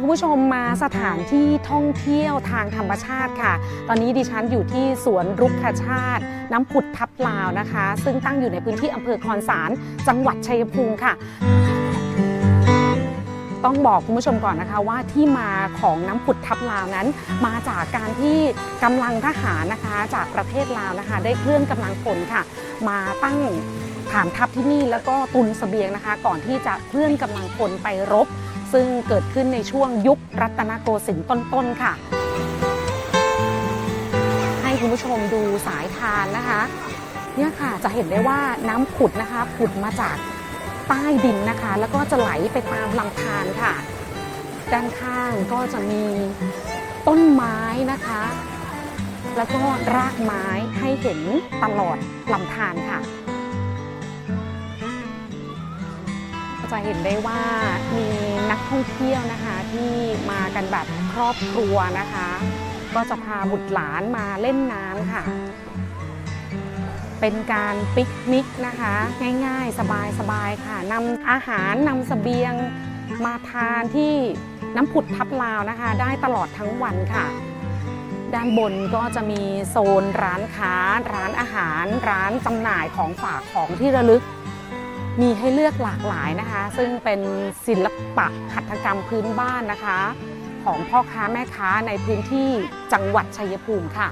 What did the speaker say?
คุณผู้ชมมาสถานที่ท่องเที่ยวทางธรรมชาติค่ะ ตอนนี้ดิฉันอยู่ที่สวนรุกขชาติ น้ำผุดทับลาวนะคะ ซึ่งตั้งอยู่ในพื้นที่อำเภอคอนสาร จังหวัดชัยภูมิค่ะต้องบอกคุณผู้ชมก่อนนะคะว่าที่มาของน้ำผุดทับลาวนั้น มาจากการที่กำลังทหารนะคะจากประเทศลาวนะคะ ได้เคลื่อนกำลังพลค่ะ มาตั้งฐานทัพที่นี่แล้วก็ตุนเสบียงนะคะ ก่อนที่จะเคลื่อนกำลังพลไปรบ ซึ่งเกิดขึ้นในช่วงยุครัตนโกสินทร์ต้นๆค่ะ ให้คุณผู้ชมดูสายทานนะคะ เนี่ยค่ะจะเห็นได้ว่าน้ำผุดนะคะผุดมาจากใต้ดินนะคะ แล้วก็จะไหลไปตามลำธารค่ะ ด้านข้างก็จะมีต้นไม้นะคะ แล้วก็รากไม้ให้เห็นตลอดลำธารค่ะ จะเห็นได้ว่ามีนักท่องเที่ยวนะคะที่มากันแบบครอบครัวนะคะ ก็จะพาบุตรหลานมาเล่นน้ำค่ะ เป็นการปิกนิกนะคะ ง่ายๆ สบายๆค่ะนำอาหารนำเสบียงมาทานที่น้ำผุดทับลาวนะคะ ได้ตลอดทั้งวันค่ะ ด้านบนก็จะมีโซนร้านค้า ร้านอาหาร ร้านจำหน่ายของฝากของที่ระลึก มีให้เลือกหลากหลายนะคะ ซึ่งเป็นศิลปะหัตถกรรมพื้นบ้านนะคะ ของพ่อค้าแม่ค้าในพื้นที่จังหวัดชัยภูมิค่ะ